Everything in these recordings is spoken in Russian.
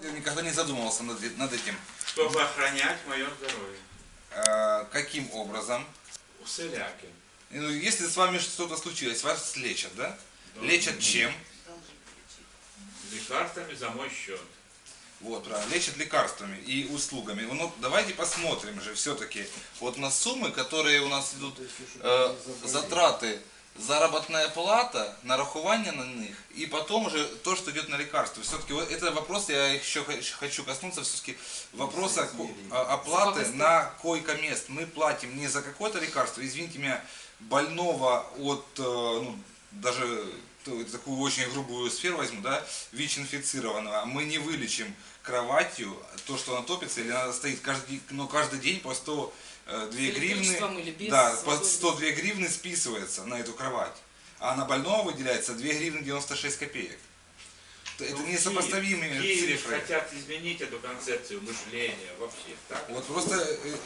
Я никогда не задумывался над, над этим. чтобы охранять мое здоровье. Э, каким образом? Усыляки. Ну, Если с вами что-то случилось, вас лечат, да? Да. Лечат чем? Лекарствами за мой счет. Вот, правильно, лечат лекарствами и услугами. Ну, давайте посмотрим же все-таки вот на суммы, которые у нас идут, э, затраты, заработная плата, нарахування на них, и потом уже то, что идет на лекарства. Все-таки вот это вопрос, я еще хочу коснуться, все-таки вопроса оплаты на койко-мест. Мы платим не за какое-то лекарство, извините меня, больного от, э, ну, даже такую очень грубую сферу возьму, да, ВИЧ-инфицированного, мы не вылечим кроватью то, что она топится, или она стоит каждый, ну, каждый день по 100 э, 2 электричеством гривны, да, по водой. 102 гривны списывается на эту кровать, а на больного выделяется 2 гривны 96 копеек. Это несопоставимые Киеве- в Киеве цифры. хотят изменить эту концепцию мышления вообще. Так? Вот просто э, э,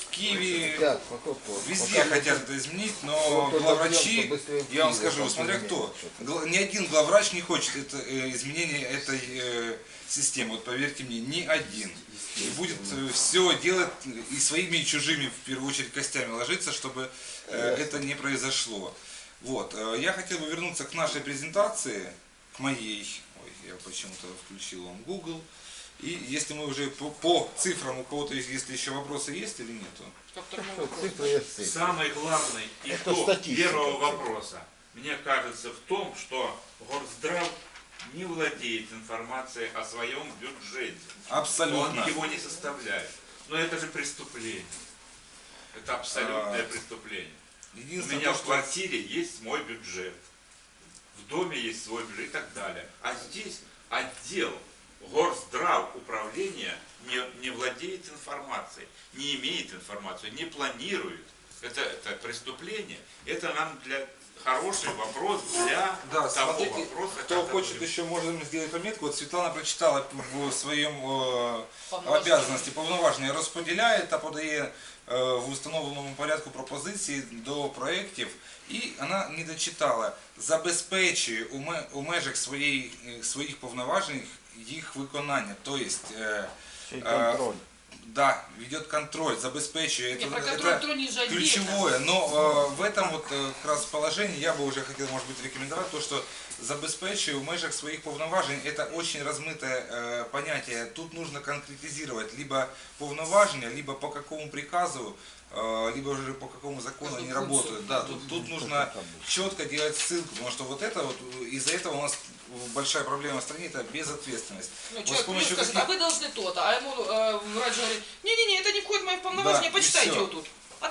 в Киеве Так, походку. Везде Пока хотят это изменить, но главврачи, я вам Киеве скажу, смотря кто, ни один главврач не хочет это, э, изменения этой э, системы, вот поверьте мне, ни один. И будет все делать и своими, и чужими, в первую очередь, костями ложиться, чтобы э, это не произошло. Вот, э, я хотел бы вернуться к нашей презентации, к моей, ой, я почему-то включил вам Google, и если мы уже по, по цифрам у кого-то, есть, если еще вопросы есть или Что, вопросу. Цифры я цифры. Самый главный Это итог статистика. первого вопроса, мне кажется, в том, что Горздрав не владеет информацией о своем бюджете. абсолютно. Он его не составляет. Но это же преступление. Это абсолютное А, преступление. У меня то, в что квартире есть свой бюджет. В доме есть свой бюджет и так далее. А здесь отдел Горздрав управления не, не владеет информацией, не имеет информацию, не планирует Это, это преступление. Это нам для хороший вопрос для Да, того смотрите, вопроса. кто как хочет это еще, можем сделать пометку. Вот Светлана прочитала в своем э, Повноваження. обязанности повноваження розподіляє та подає е, в установленому порядку пропозиції до проєктів. І вона не дочитала, забезпечує у, ме- у межах своєї, е, своїх повноважень їх виконання. Тобто, е, Чей э, контроль. да, ведет контроль, забезпечує. Не, Это- про это- контроль то ниже отдельно. ключевое. Но э, в этом вот э, как раз положении я бы уже хотел, может быть, рекомендовать то, что забезпечує в межах своих повноважень, это очень размытое э, понятие. Тут нужно конкретизировать либо повноважения, либо по какому приказу, э, либо уже по какому закону они работают. Да, тут, тут нужно четко делать ссылку, потому что вот это вот, э, из-за этого у нас большая проблема в стране, это безответственность. Ну, Вот человек помощью скажет, каких- а вы должны то-то, а ему э, врач говорит, не-не-не, это не входит в мои полномочия, Да, почитайте его тут.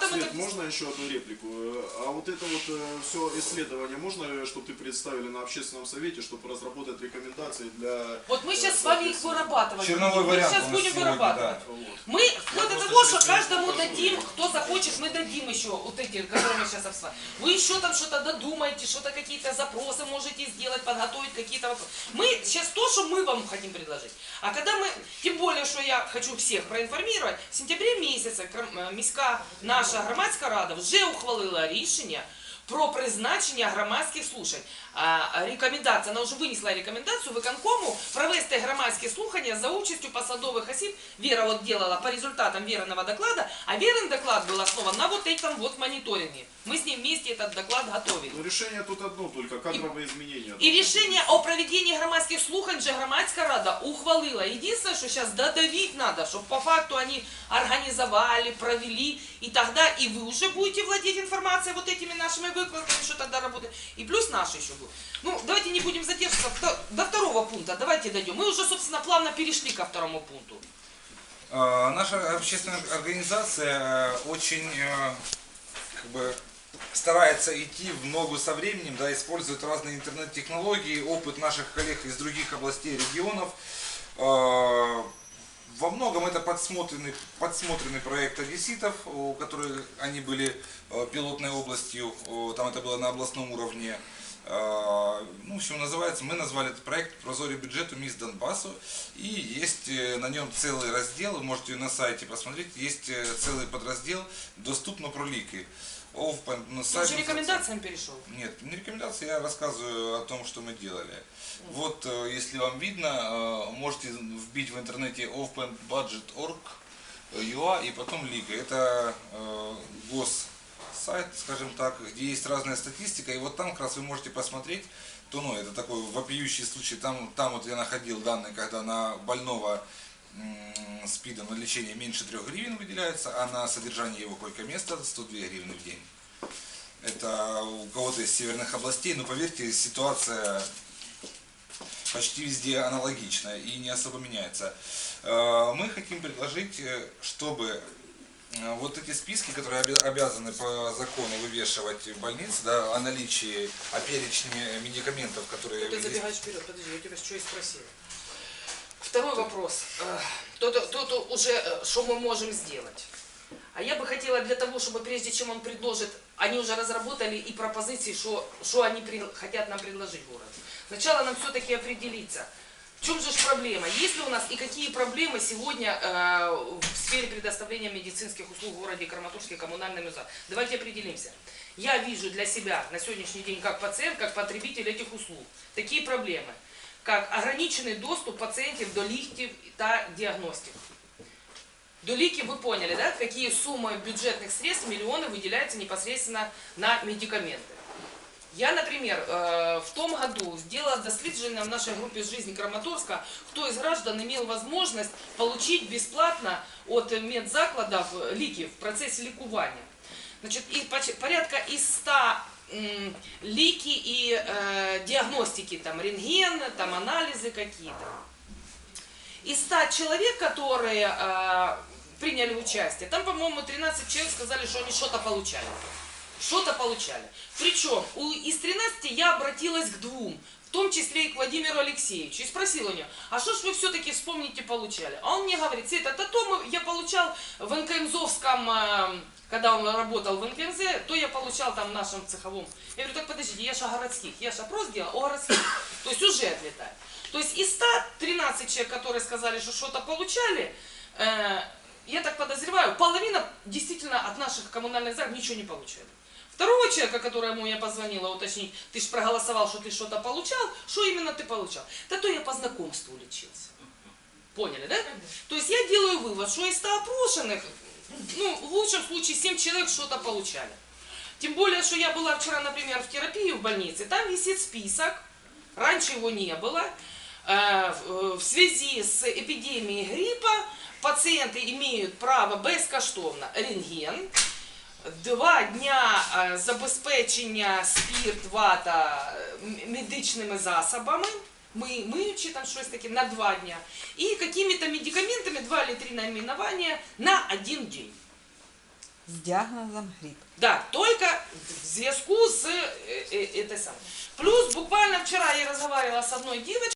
Там Свет, это... можно еще одну реплику? Э, А вот это вот все исследование, можно, чтобы ты представили на общественном совете, чтобы разработать рекомендации для... Вот мы э, сейчас с вами их вырабатываем. Черновой мы вариант сейчас у нас будем сегодня, вырабатывать. вот. Мы вплоть до того, что каждому дадим, кто захочет, мы дадим еще вот эти, которые мы сейчас обсуждаем. Вы еще там что-то додумаете, что-то какие-то запросы можете сделать, подготовить какие-то вопросы. Мы сейчас то, что мы вам хотим предложить. А когда мы, тем более, что я хочу всех проинформировать, в сентябре месяце е, міська наша громадська рада вже ухвалила рішення про призначення громадських слушань. А рекомендація, вона вже винесла рекомендацію виконкому провести громадські слухання за участю посадових осіб. Вера вот делала по результатам Вериного доклада, а Верин доклад был основан на вот этом вот мониторинге. Мы с ним вместе этот доклад готовили. Но решение тут одно только, кадровые изменения. І рішення о проведенні громадських слухань же громадська рада ухвалила. Єдине, що зараз додавить надо, щоб по факту они организовали, провели, и тогда и вы уже будете владеть информацией вот этими нашими выкладками, что тогда работает. И плюс наши еще будут. Ну, давайте не будем задерживаться. До, второго пункта давайте дойдем. Мы уже, собственно, плавно перешли ко второму пункту. Э, Наша общественная организация э, очень э, как бы старается идти в ногу со временем, да, использует разные интернет-технологии, опыт наших коллег из других областей, регионов. Э, Во многом это подсмотренный, подсмотренный проект одесситов, у которых они были э, пилотной областью, о, там это было на областном уровне. Э, Ну, в общем, называется, мы назвали этот проект «Прозорий бюджет у мисс Донбассу». И есть э, на нем целый раздел, можете на сайте посмотреть, есть э, целый подраздел «Доступно про ліки». Open, на Ты сайте. уже рекомендациям перешел. Нет, не рекомендации, я рассказываю о том, что мы делали. Вот, э, если вам видно, э, можете вбить в интернете openbudget.org UA и потом Лига. Это э, госсайт, скажем так, где есть разная статистика, и вот там как раз вы можете посмотреть, то ну, это такой вопиющий случай, там, там вот я находил данные, когда на больного СПИДа на лечение меньше 3 гривен выделяется, а на содержание его койко-места 102 гривны в день. Это у кого-то из северных областей, но поверьте, ситуация почти везде аналогичная и не особо меняется. Э, Мы хотим предложить, э, чтобы э, вот эти списки, которые обя- обязаны по закону вывешивать в больнице, да, о наличии, о перечне медикаментов, которые... Ты забегаешь вперед, подожди, я тебя что и спросила. Второй вопрос. То, то уже, э, что мы можем сделать? А я бы хотела для того, чтобы прежде чем он предложит, они уже разработали и пропозиции, что, что они при- хотят нам предложить в городе. Сначала нам все-таки определиться, в чем же проблема, есть ли у нас и какие проблемы сегодня э, в сфере предоставления медицинских услуг в городе Краматорске коммунальными за. Давайте определимся. Я вижу для себя на сегодняшний день как пациент, как потребитель этих услуг такие проблемы, как ограниченный доступ пациентов до лифтів та діагностик. До лики вы поняли, да, какие суммы бюджетных средств, миллионы выделяются непосредственно на медикаменты. Я, например, э, в том году сделала дослідження в нашей группе «Жизнь Краматорска», кто из граждан имел возможность получить бесплатно от медзакладов лики в процессе лікування. Значит, и поч- порядка из 100 м, лики и э, диагностики, там рентген, там анализы какие-то. Из 100 человек, которые э, приняли участие, там, по-моему, 13 человек сказали, что они что-то получали. Что-то получали. Причем у, из 13 я обратилась к двум, том числе и к Владимиру Алексеевичу, и спросила у него, а что ж вы все-таки вспомните получали? А он мне говорит, это то мы- я получал в НКМЗовском, э, когда он работал в НКМЗ, то я получал там в нашем цеховом. Я говорю, так подождите, я же о городских, я же опрос делал о городских. То есть уже отлетает. То есть из 113 человек, которые сказали, что что-то получали, э, я так подозреваю, половина действительно от наших коммунальных зал ничего не получали. Второго человека, которому я позвонила уточнить, ты же проголосовал, что ты что-то получал, что именно ты получал? Да то я по знакомству лечился. Поняли, да? То есть я делаю вывод, что из 100 опрошенных, ну, в лучшем случае 7 человек что-то получали. Тем более, что я была вчера, например, в терапии в больнице, там висит список, раньше его не было, Э, в в связи с эпидемией гриппа пациенты имеют право безкоштовно рентген, два дня е, забезпечення спірт, вата е, м- медичними засобами, ми, миючи там щось таке на два дня, і какими-то медикаментами, два или три наименования на один день. З діагнозом грип. Да, только в зв'язку с э, э, этой самой. Плюс буквально вчера я разговаривала с одной девочкой,